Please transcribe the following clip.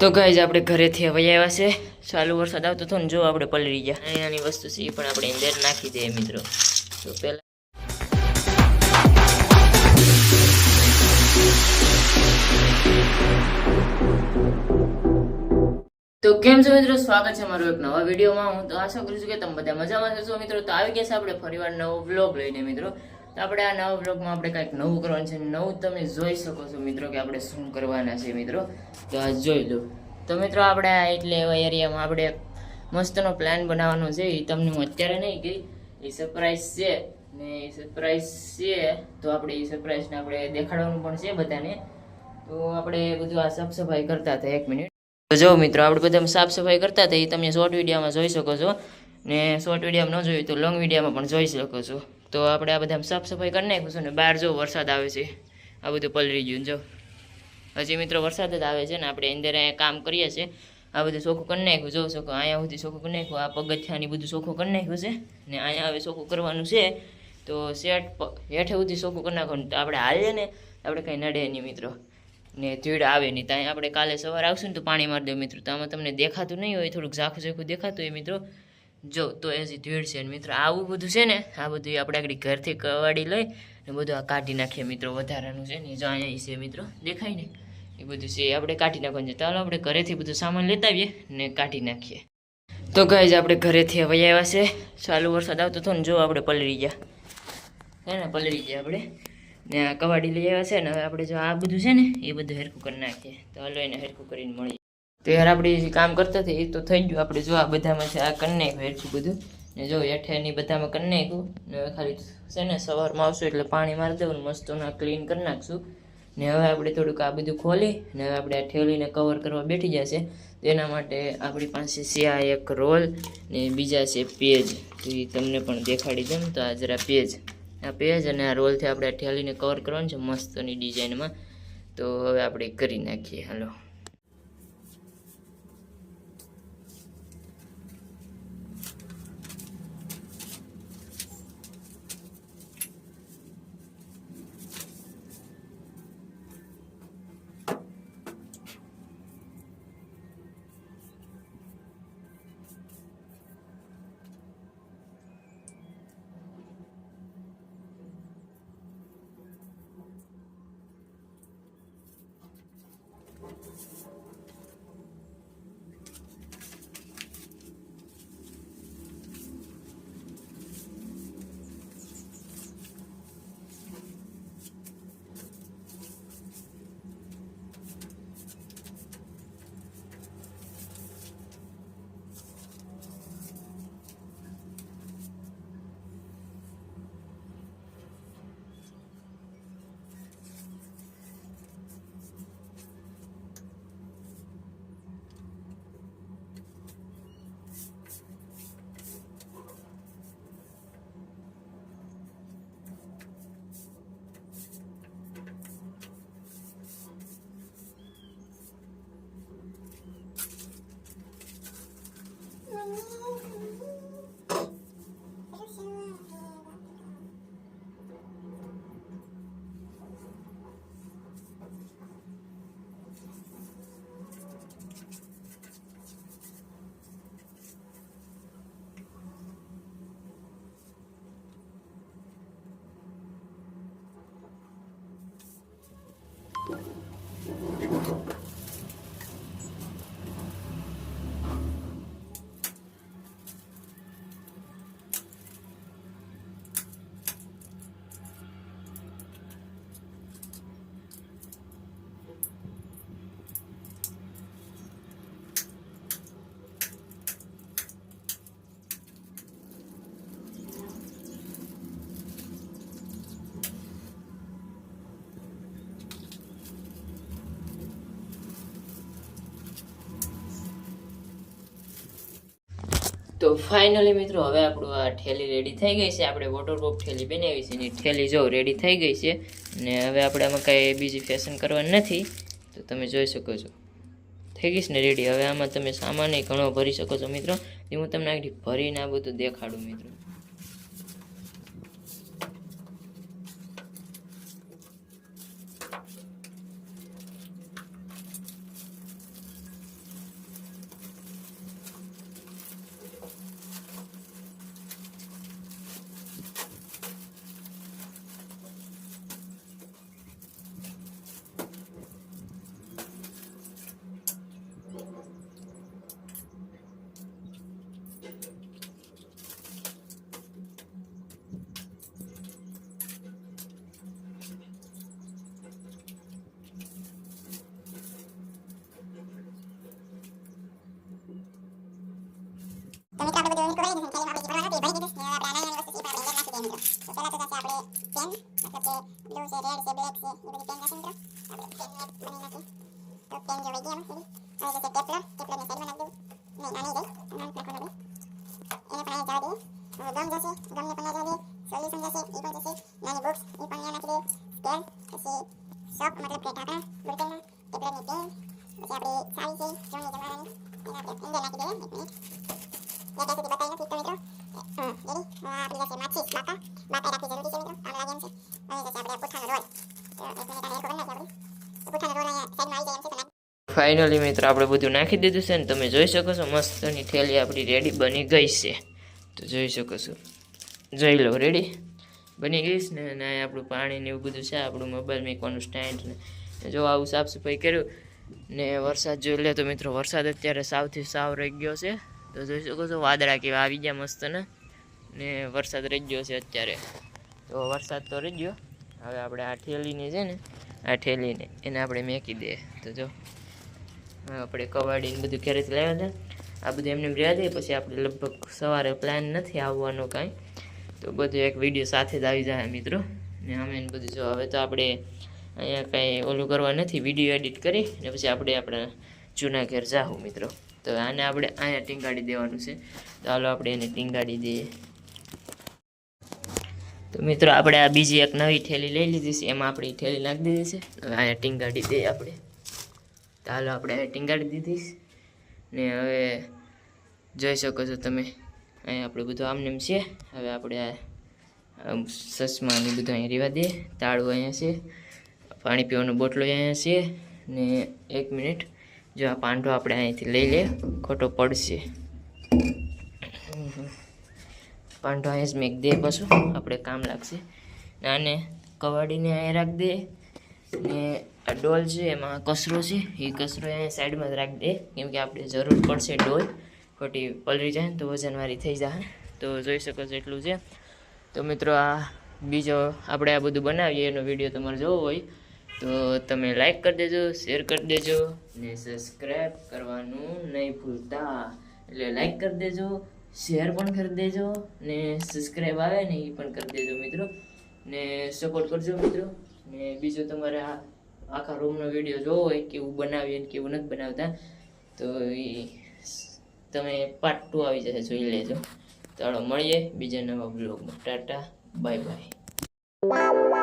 તો ગાઈઝ, આપણે ઘરેથી હવે આવ્યા છે. ચાલુ વરસાદ આવતો હતો ને, જો આપણે પલળી ગયા. નાની વસ્તુ છે, એ પણ આપણે અંદર નાખી દઈએ મિત્રો. તો પહેલાં તો કેમ છો મિત્રો? સ્વાગત છે મારો એક નવા વિડીયોમાં. હું તો આશા કરું છું કે તમે બધા મજામાં થશો મિત્રો. તો આવી ગયા છે આપણે ફરીવાર નવો વ્લોગ લઈને મિત્રો. તો આપણે આ નવા બ્લોગમાં આપણે કંઈક નવું કરવાનું છે. નવું તમે જોઈ શકો છો મિત્રો કે આપણે શું કરવાના છે મિત્રો. તો આ જોઈ લો. તો મિત્રો આપણે એટલે એવા એરિયામાં આપણે મસ્તનો પ્લાન બનાવવાનો છે. એ તમને હું અત્યારે નહીં કહી એ સરપ્રાઈઝ છે ને એ સરપ્રાઈઝ છે. તો આપણે એ સરપ્રાઈઝને આપણે દેખાડવાનું પણ છે બધાને. તો આપણે બધું આ સાફ સફાઈ કરતા હતા એક મિનિટ તો જો મિત્રો, આપણે બધા સાફ સફાઈ કરતા હતા. એ તમે શોર્ટ વિડીયોમાં જોઈ શકો છો. ને શોર્ટ વિડીયોમાં ન જોયું તો લોંગ વિડીયોમાં પણ જોઈ શકો છો. તો આપણે આ બધા સાફ સફાઈ કરી નાખ્યું છે ને બહાર જો વરસાદ આવે છે, આ બધું પલરી ગયું જો. હજી મિત્રો વરસાદ જ આવે છે ને આપણે અંદર અહીંયા કામ કરીએ છીએ, આ બધું ચોખ્ખું કરી નાખ્યું. જો શકો અહીંયા સુધી ચોખ્ખું કરી નાખ્યું, આ પગથિયાની બધું ચોખ્ખું કરી નાખ્યું છે ને અહીંયા હવે ચોખ્ખું કરવાનું છે. તો શેઠ હેઠે સુધી ચોખ્ખું કરી નાખવાનું તો આપણે હાલીએ ને, આપણે કંઈ નડે નહીં મિત્રો. ને ધીડ આવે નહીં, ત્યાં આપણે કાલે સવારે આવશું ને તો પાણી મારી દો મિત્રો. તો આમાં તમને દેખાતું નહીં હોય, થોડુંક ઝાખું ઝાખું દેખાતું હોય મિત્રો. જો, તો એ હજી ધીડ છે મિત્રો, આવું બધું છે ને, આ બધું આપણે આગળ ઘરથી કવાડી લઈ ને બધું આ કાઢી નાખીએ મિત્રો, વધારાનું છે ને જો અહીંયા છે મિત્રો, દેખાય ને? એ બધું છે આપણે કાઢી નાખવાનું છે. ચાલો આપણે ઘરેથી બધું સામાન લેતા આવીએ ને કાઢી નાખીએ. તો ગાઈઝ આપણે ઘરેથી હવે આવ્યા છે. ચાલુ વરસાદ આવતો હતો ને, જો આપણે પલળી ગયા. હે ને, પલળી ગયા આપણે. ને આ કવાડી લઈ આવ્યા છે ને, હવે આપણે જો આ બધું છે ને, એ બધું હેરકું કરી નાખીએ. તો હલો, એને હેરકું કરીને મળીએ. તો યાર આપણે જે કામ કરતા હતા એ તો થઈ ગયું. આપણે જો આ બધામાં છે, આ કરી નાખ્યું હેરખું બધું. ને જો હેઠેની બધામાં કરી નાખ્યું ને ખાલી છે ને સવારમાં આવશું એટલે પાણી મારી દેવું ને મસ્ત ના ક્લીન કરી નાખશું. ને હવે આપણે થોડુંક આ બધું ખોલી, ને હવે આપણે આ ઠેલીને કવર કરવા બેઠી જશે. તેના માટે આપણી પાસે છે આ એક રોલ, ને બીજા છે પેજ. તો એ તમને પણ દેખાડી દઉં તો આ જરા પેજ. આ પેજ અને આ રોલથી આપણે આ ઠેલીને કવર કરવાનું છે, મસ્તની ડિઝાઇનમાં તો હવે આપણે કરી નાખીએ, હાલો. તો ફાઇનલી મિત્રો, હવે આપણું આ ઠેલી રેડી થઈ ગઈ છે. આપણે વોટરપ્રૂફ ઠેલી બનાવી છે એની ઠેલી જો રેડી થઈ ગઈ છે ને હવે આપણે આમાં કાંઈ બીજી ફેશન કરવાની નથી. તો તમે જોઈ શકો છો. થઈ ગઈ છે ને રેડી હવે આમાં તમે સામાન ઘણો ભરી શકો છો મિત્રો. એ હું તમને આગળ ભરીને આ બધું દેખાડું મિત્રો. Николай не замечали обычаи парламента и боритесь с нерациональными высоти про премьер нашей дендро. Супера туда себя при тем, как те блюзы, рельсы, блекси, и будет пенза синдро. Тут пенза выйдем, или? Ой, здесь тепло, тепло не сельма нагду. Не, на ней здесь, нам на курбе. Или про это воды. Дом здесь, дом не понял воды. Соли сон здесь, и будет здесь. На не букс, и понял на тебе. Спел, kasi sok, matlab kita kan, burtel na, teplon ni pin. Kasi abri sawi sih, jom ni jemaran ni. Ini abri, ini finally મિત્રો, આપણે બધું નાખી દીધું છે ને તમે જોઈ શકો છો, મસ્તની થેલી આપણી રેડી બની ગઈ છે. તો જોઈ શકો છો. જોઈ લો રેડી બની ગઈ છે ને આપણું પાણી ને એવું બધું છે, આપણું મોબાઈલ મૂકવાનું સ્ટેન્ડ ને. જો આવું સાફ સફાઈ કર્યું ને વરસાદ જોઈ લે તો મિત્રો, વરસાદ અત્યારે સાવથી સાવ રહી ગયો છે. તો જોઈ શકો છો, વાદળા કેવા આવી ગયા મસ્ત ને ને વરસાદ રહી ગયો છે અત્યારે. તો વરસાદ તો રહી ગયો હવે આપણે આ ઠેલીને છે ને, આ ઠેલીને એને આપણે મેકી દઈએ. તો જો આપણે કવાડીને બધું ઘરેથી લાવ્યા હતા. આ બધું એમને રહ્યા દઈએ પછી આપણે લગભગ સવારે પ્લાન નથી આવવાનો કાંઈ. તો બધું એક વીડિયો સાથે જ આવી જાય મિત્રો. ને અમે બધું જો, હવે તો આપણે અહીંયા કાંઈ ઓલું કરવા નથી વીડિયો એડિટ કરી, ને પછી આપણે આપણા જૂના ઘેર જાહું મિત્રો. તો આને આપણે અહીંયા ટીંગાડી દેવાનું છે. તો હાલો આપણે એને ટીંગાડી દઈએ. તો મિત્રો, આપણે આ બીજી એક નવી થેલી લઈ લીધી છે. એમાં આપણી થેલી નાખી દીધી છે. હવે અહીંયા ટીંગાડી દઈએ આપણે. તો આપણે ટીંગાડી દીધી ને હવે જોઈ શકો છો તમે અહીંયા આપણે બધું આમને એમ છે. હવે આપણે આ, આમ ચશ્મા ને બધું અહીંયા રેવા દઈએ. તાળું અહીંયા છે. પાણી પીવાનો બોટલો અહીંયા છે. ને એક મિનિટ, જો આ પાંડો આપણે અહીંથી લઈ લે. ખોટો પડશે. પાંડો અહીંયા જ મેક દે પાછું. આપણે કામ લાગશે. અને કવાડીને અહીંયા રાખ દે. ને આ ડોલ છે, એમાં કચરો છે. એ કચરો અહીંયા સાઈડમાં જ રાખી દે. કેમ કે આપણે જરૂર પડશે ડોલ. ખોટી પલરી જાય તો વજનવાળી થઈ જાય તો જોઈ શકો છો એટલું છે. તો મિત્રો આ બીજો આપણે આ બધું બનાવીએ, એનો વીડિયો તમારે જોવો હોય, તો તમે લાઈક કરી દેજો શેર કરી દેજો ને સબસ્ક્રાઈબ કરવાનું નહીં ભૂલતા. એટલે લાઈક કરી દેજો. શેર પણ કરી દેજો ને સબસ્ક્રાઈબ આવે ને એ પણ કરી દેજો મિત્રો. ને સપોર્ટ કરજો મિત્રો. ને બીજું તમારે આ આખા રૂમનો વીડિયો જોવો હોય કેવું બનાવીએ ને કેવું નથી બનાવતા, તો એ તમે પાર્ટ ટુ આવી જશે, જોઈ લેજો. ચાલો મળીએ બીજા નવા બ્લોગમાં ટાટા બાય બાય